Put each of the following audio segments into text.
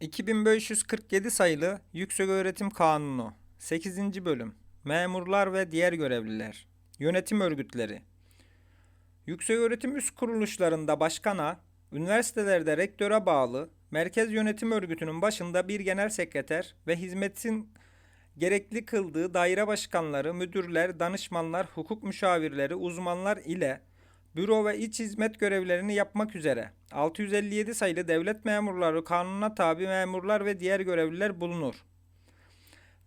2547 sayılı Yükseköğretim Kanunu 8. bölüm Memurlar ve diğer görevliler Yönetim örgütleri Yükseköğretim üst kuruluşlarında başkana, üniversitelerde rektöre bağlı merkez yönetim örgütünün başında bir genel sekreter ve hizmetin gerekli kıldığı daire başkanları, müdürler, danışmanlar, hukuk müşavirleri, uzmanlar ile büro ve iç hizmet görevlerini yapmak üzere 657 sayılı devlet memurları kanuna tabi memurlar ve diğer görevliler bulunur.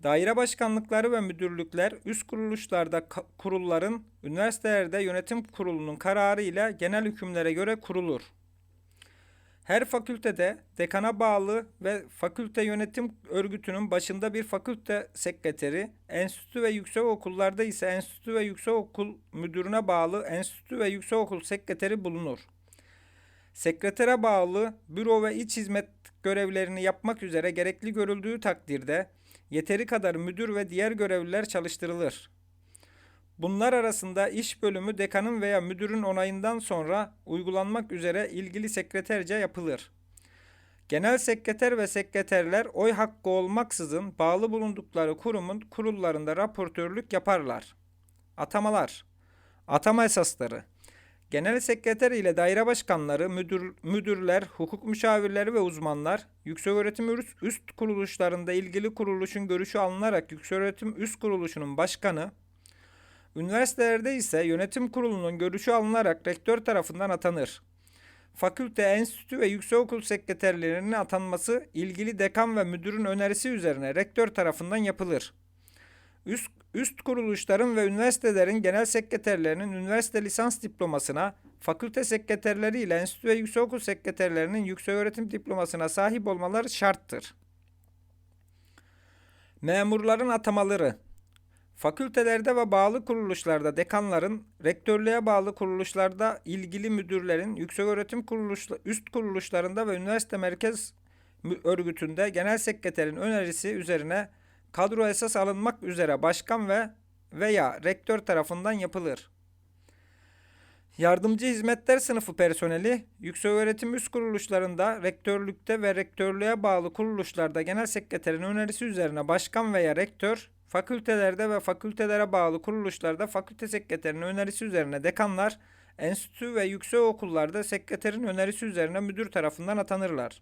Daire başkanlıkları ve müdürlükler üst kuruluşlarda kurulların üniversitelerde yönetim kurulunun kararı ile genel hükümlere göre kurulur. Her fakültede dekana bağlı ve fakülte yönetim örgütünün başında bir fakülte sekreteri, enstitü ve yüksek okullarda ise enstitü ve yüksek okul müdürüne bağlı enstitü ve yüksek okul sekreteri bulunur. Sekretere bağlı büro ve iç hizmet görevlerini yapmak üzere gerekli görüldüğü takdirde yeteri kadar müdür ve diğer görevliler çalıştırılır. Bunlar arasında iş bölümü dekanın veya müdürün onayından sonra uygulanmak üzere ilgili sekreterce yapılır. Genel sekreter ve sekreterler oy hakkı olmaksızın bağlı bulundukları kurumun kurullarında raportörlük yaparlar. Atamalar Atama esasları Genel sekreter ile daire başkanları, müdür, müdürler, hukuk müşavirleri ve uzmanlar yükseköğretim üst, kuruluşlarında ilgili kuruluşun görüşü alınarak yükseköğretim üst kuruluşunun başkanı, üniversitelerde ise yönetim kurulunun görüşü alınarak rektör tarafından atanır. Fakülte, enstitü ve yüksekokul sekreterlerinin atanması ilgili dekan ve müdürün önerisi üzerine rektör tarafından yapılır. Üst, üst kuruluşların ve üniversitelerin genel sekreterlerinin üniversite lisans diplomasına, fakülte sekreterleri ile enstitü ve yüksekokul sekreterlerinin yükseköğretim diplomasına sahip olmaları şarttır. Memurların atamaları Fakültelerde ve bağlı kuruluşlarda dekanların, rektörlüğe bağlı kuruluşlarda ilgili müdürlerin, yükseköğretim kuruluşla, üst kuruluşlarında ve üniversite merkez örgütünde genel sekreterin önerisi üzerine kadro esas alınmak üzere başkan ve veya rektör tarafından yapılır. Yardımcı hizmetler sınıfı personeli, yükseköğretim üst kuruluşlarında, rektörlükte ve rektörlüğe bağlı kuruluşlarda genel sekreterin önerisi üzerine başkan veya rektör, fakültelerde ve fakültelere bağlı kuruluşlarda fakülte sekreterinin önerisi üzerine dekanlar, enstitü ve yüksek okullarda sekreterin önerisi üzerine müdür tarafından atanırlar.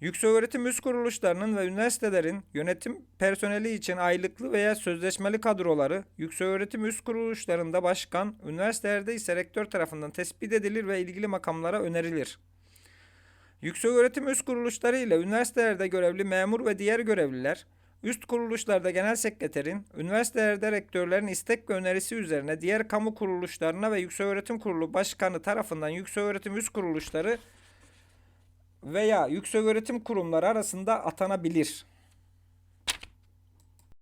Yükseköğretim üst kuruluşlarının ve üniversitelerin yönetim personeli için aylıklı veya sözleşmeli kadroları, yükseköğretim üst kuruluşlarında başkan, üniversitelerde ise rektör tarafından tespit edilir ve ilgili makamlara önerilir. Yükseköğretim üst kuruluşları ile üniversitelerde görevli memur ve diğer görevliler, üst kuruluşlarda genel sekreterin, üniversitelerde rektörlerin istek ve önerisi üzerine diğer kamu kuruluşlarına ve yükseköğretim kurulu başkanı tarafından yükseköğretim üst kuruluşları veya yükseköğretim kurumları arasında atanabilir.